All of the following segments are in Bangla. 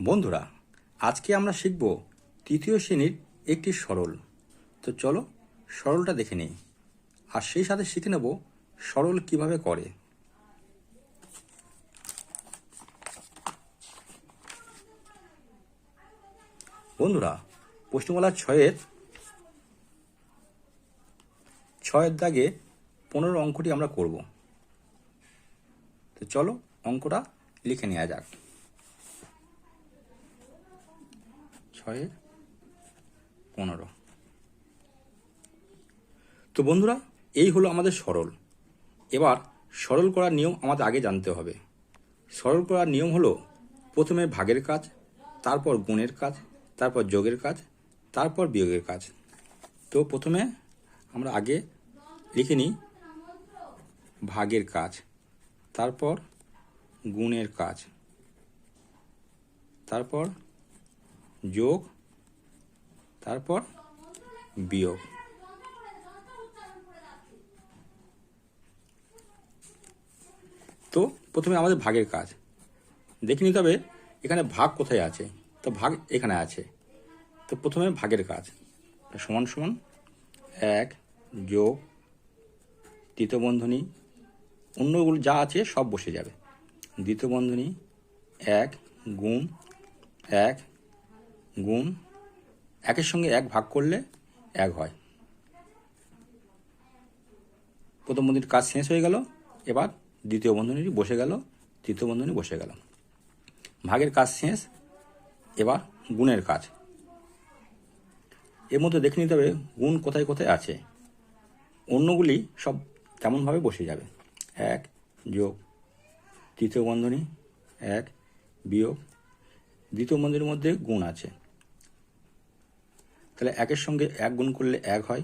বন্ধুরা, আজকে আমরা শিখব তৃতীয় শ্রেণির একটি সরল। তো চলো সরলটা দেখে নিই। আর সেই সাথে শিখে নেব সরল কীভাবে করে। বন্ধুরা পশ্চিমবাংলার ছয়ের ছয়ের দাগে পনেরো অঙ্কটি আমরা করব। তো চলো অঙ্কটা লিখে নেওয়া যাক। ছয়ের পনেরো। তো বন্ধুরা, এই হলো আমাদের সরল। এবার সরল করার নিয়ম আমাদের আগে জানতে হবে। সরল করার নিয়ম হলো প্রথমে ভাগের কাজ, তারপর গুণের কাজ, তারপর যোগের কাজ, তারপর বিয়োগের কাজ। তো প্রথমে আমরা আগে লিখে নিই ভাগের কাজ, তারপর গুণের কাজ, তারপর যোগ, তারপর বিয়োগ। তো প্রথমে আমাদের ভাগের কাজ। দেখে নিতে হবে এখানে ভাগ কোথায় আছে। তো ভাগ এখানে আছে। তো প্রথমে ভাগের কাজ। সমান সমান এক যোগ তৃতীয় বন্ধনী। অন্যগুলো যা আছে সব বসে যাবে। দ্বিতীয় বন্ধনী এক গুণ এক গুণ, একের সঙ্গে এক ভাগ করলে এক হয়। প্রথম বন্ধনীর কাজ শেষ হয়ে গেল, এবার দ্বিতীয় বন্ধনীটি বসে গেল, তৃতীয় বন্ধনী বসে গেল। ভাগের কাজ শেষ, এবার গুণের কাজ। এর মধ্যে দেখে নিতে হবে গুণ কোথায় কোথায় আছে। অন্যগুলি সব তেমনভাবে বসে যাবে। এক যোগ তৃতীয় বন্ধনী, এক বিয়োগ। দ্বিতীয় বন্ধনীর মধ্যে গুণ আছে। তাহলে একের সঙ্গে এক গুণ করলে এক হয়,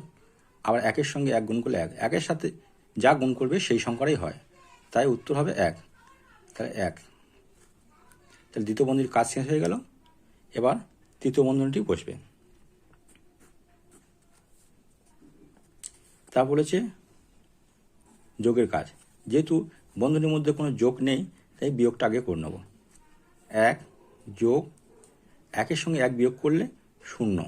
আবার একের সঙ্গে এক গুণ করলে এক। একের সাথে যা গুণ করবে সেই সংখ্যাটাই হয়। তাই উত্তর হবে এক। তাহলে এক। তাহলে দ্বিতীয় বন্ধনীর কাজ শেষ হয়ে গেল। এবার তৃতীয় বন্ধনীটি বসবে। তা বলেছে যোগের কাজ। যেহেতু বন্ধনীর মধ্যে কোনো যোগ নেই, তাই বিয়োগটা আগে করে নেব। এক যোগ, একের সঙ্গে এক বিয়োগ করলে শূন্য।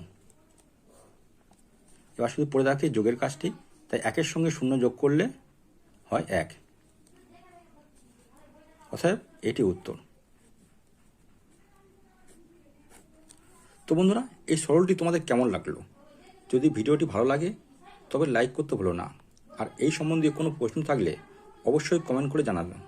এবার শুধু পড়ে থাকে যোগের কাজটি। তাই একের সঙ্গে শূন্য যোগ করলে হয় এক। অতএব এটি উত্তর। তো বন্ধুরা, এই সরলটি তোমাদের কেমন লাগল? যদি ভিডিওটি ভালো লাগে, তবে লাইক করতে ভুলো না। আর এই সম্বন্ধে কোনো প্রশ্ন থাকলে অবশ্যই কমেন্ট করে জানাবেন